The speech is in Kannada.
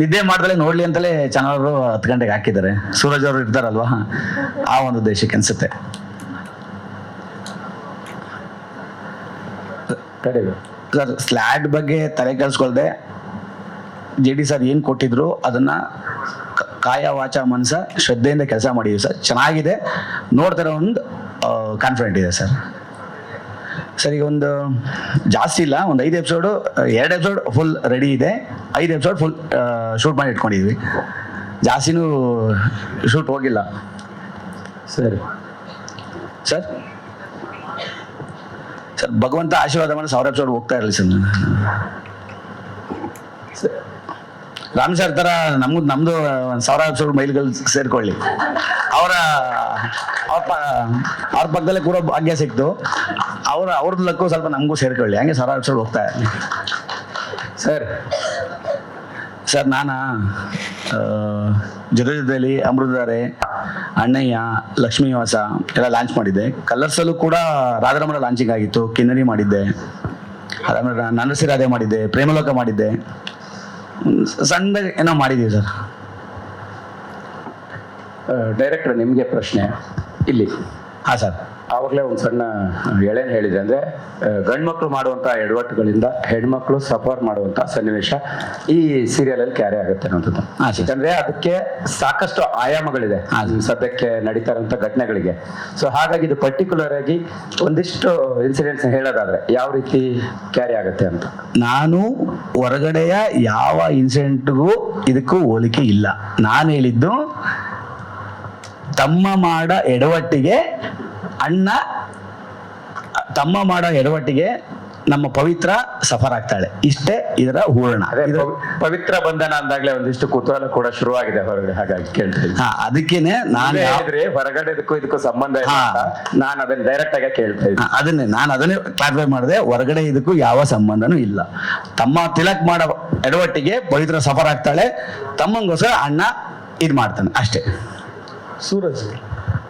ನಿದ್ದೆ ಮಾಡ್ದಲೆ ನೋಡ್ಲಿ ಅಂತಲೇ ಚಾನಲ್ ಅವರು ಹತ್ತು ಗಂಟೆಗೆ ಹಾಕಿದ್ದಾರೆ. ಸೂರಜ್ ಅವರು ಇರ್ತಾರಲ್ವಾ? ಆ ಒಂದು ಉದ್ದೇಶಕ್ಕೆ ಅನ್ಸುತ್ತೆ. ಸರ್ ಸ್ಲ್ಯಾಡ್ ಬಗ್ಗೆ ತಲೆ ಕೆಲ್ಸ್ಕೊಳ್ದೆ ಜೆ ಡಿ ಸರ್ ಏನು ಕೊಟ್ಟಿದ್ರು ಅದನ್ನ ಕಾಯ ವಾಚ ಮನಸ ಶ್ರದ್ಧೆಯಿಂದ ಕೆಲಸ ಮಾಡಿದ್ವಿ ಸರ್. ಚೆನ್ನಾಗಿದೆ. ನೋಡ್ತಾರೆ ಒಂದು ಕಾನ್ಫಿಡೆಂಟ್ ಇದೆ ಸರ್. ಸರ್ ಈಗ ಒಂದು ಜಾಸ್ತಿ ಇಲ್ಲ ಒಂದು ಐದು ಎಪಿಸೋಡು ಎರಡು ಎಪಿಸೋಡ್ ಫುಲ್ ರೆಡಿ ಇದೆ. ಐದು ಎಪಿಸೋಡ್ ಫುಲ್ ಶೂಟ್ ಮಾಡಿ ಇಟ್ಕೊಂಡಿದ್ವಿ. ಜಾಸ್ತಿನೂ ಶೂಟ್ ಹೋಗಿಲ್ಲ. ಸರಿ. ಸರ್? ಸರ್ ಭಗವಂತ ಆಶೀರ್ವಾದ ಮಾಡಿ ಸಾವಿರ ಎಪಿಸೋಡ್ ಹೋಗ್ತಾ ಇರಲಿ ಸರ್. ರಾಮ್ ಸರ್ ತರ ನಮ್ದು ನಮ್ದು ಒಂದ್ ಸಾವಿರ ಸಾವಿರ ಮೈಲ್ಗಳು ಸೇರ್ಕೊಳ್ಳಿ. ಅವರ ಅವ್ರ ಅವ್ರ ಪಕ್ಕದಲ್ಲೇ ಕೂಡ ಭಾಗ್ಯ ಸಿಕ್ತು. ಅವ್ರ ಅವ್ರದ್ದು ಲಕ್ಕು ಸ್ವಲ್ಪ ನಮಗೂ ಸೇರ್ಕೊಳ್ಳಿ. ಹಂಗೆ ಸಾವಿರ ಸಾವಿರ ಹೋಗ್ತಾ ಸರ್. ಸರ್ ನಾನು ಜೊತೆ ಜೊತೆಯಲ್ಲಿ ಅಮೃತಧಾರೆ ಅಣ್ಣಯ್ಯ ಲಕ್ಷ್ಮೀವಾಸ ಎಲ್ಲ ಲಾಂಚ್ ಮಾಡಿದ್ದೆ. ಕಲರ್ಸಲ್ಲೂ ಕೂಡ ರಾಧಾರಮಣ ಲಾಂಚಿಂಗ್ ಆಗಿತ್ತು. ಕಿನ್ನರಿ ಮಾಡಿದ್ದೆ. ನನಸಿ ರಾಧೆ ಮಾಡಿದ್ದೆ. ಪ್ರೇಮಲೋಕ ಮಾಡಿದ್ದೆ. ಸಣ್ಣದಾಗಿ ಏನೋ ಮಾಡಿದ್ದೀವಿ ಸರ್. ಡೈರೆಕ್ಟರ್ ನಿಮಗೆ ಪ್ರಶ್ನೆ. ಇಲ್ಲಿ. ಹಾಂ ಸರ್. ಆವಾಗಲೇ ಒಂದು ಸಣ್ಣ ಎಳೆನ್ ಹೇಳಿದೆ ಅಂದ್ರೆ ಗಂಡ್ಮಕ್ಳು ಮಾಡುವಂತ ಎಡವಟ್ಟುಗಳಿಂದ ಹೆಣ್ಮಕ್ಳು ಸಫರ್ ಮಾಡುವಂತ ಸನ್ನಿವೇಶ ಈ ಸೀರಿಯಲ್ ಅಲ್ಲಿ ಕ್ಯಾರಿ ಆಗುತ್ತೆ ಅನ್ನೋದು. ಯಾಕಂದ್ರೆ ಅದಕ್ಕೆ ಸಾಕಷ್ಟು ಆಯಾಮಗಳಿದೆ. ಸದ್ಯಕ್ಕೆ ನಡೀತಾ ಇರುವಂತ ಘಟನೆಗಳಿಗೆ ಸೊ ಹಾಗಾಗಿ ಇದು ಪರ್ಟಿಕ್ಯುಲರ್ ಆಗಿ ಒಂದಿಷ್ಟು ಇನ್ಸಿಡೆಂಟ್ಸ್ ಹೇಳೋದಾದ್ರೆ ಯಾವ ರೀತಿ ಕ್ಯಾರಿ ಆಗುತ್ತೆ ಅಂತ ನಾನು ಹೊರಗಡೆಯ ಯಾವ ಇನ್ಸಿಡೆಂಟ್ಗೂ ಇದಕ್ಕೂ ಹೋಲಿಕೆ ಇಲ್ಲ ನಾನು ಹೇಳಿದ್ದು ತಮ್ಮ ಮಾಡ ಎಡವಟ್ಟಿಗೆ ಅಣ್ಣ ತಮ್ಮ ಮಾಡೋ ಎಡವಟ್ಟಿಗೆ ನಮ್ಮ ಪವಿತ್ರ ಸಫರ್ ಆಗ್ತಾಳೆ. ಇಷ್ಟೇ ಇದರ ಹೂರಣ. ಪವಿತ್ರ ಬಂಧನ ಅಂದಾಗ್ಲೇ ಒಂದಿಷ್ಟು ಕುತೂಹಲ ಕೂಡ ಶುರುವಾಗಿದೆ ಹೊರಗಡೆ ಹಾಗಾಗಿ ಕೇಳ್ತೀನಿ. ಹಾ ಅದಕ್ಕೇನೆ ನಾನು ಹೇಳಿದ್ರೆ ಹೊರಗಡೆ ಇದಕ್ಕೂ ಇದಕ್ಕೂ ಸಂಬಂಧ ಇಲ್ಲ ನಾನು ಅದನ್ನ ಡೈರೆಕ್ಟ್ ಆಗಿ ಕೇಳ್ತಾ ಇದ್ದೀನಿ. ಅದನ್ನೇ ನಾನು ಅದನ್ನೇ ಕ್ಲಾರಿಫೈ ಮಾಡಿದೆ ಹೊರಗಡೆ ಇದಕ್ಕೂ ಯಾವ ಸಂಬಂಧನೂ ಇಲ್ಲ. ತಮ್ಮ ತಿಲಕ್ ಮಾಡೋ ಎಡವಟ್ಟಿಗೆ ಪವಿತ್ರ ಸಫರ್ ಆಗ್ತಾಳೆ. ತಮ್ಮಂಗೋಸ್ಕರ ಅಣ್ಣ ಇದು ಮಾಡ್ತಾನೆ ಅಷ್ಟೇ. ಸೂರಜ್.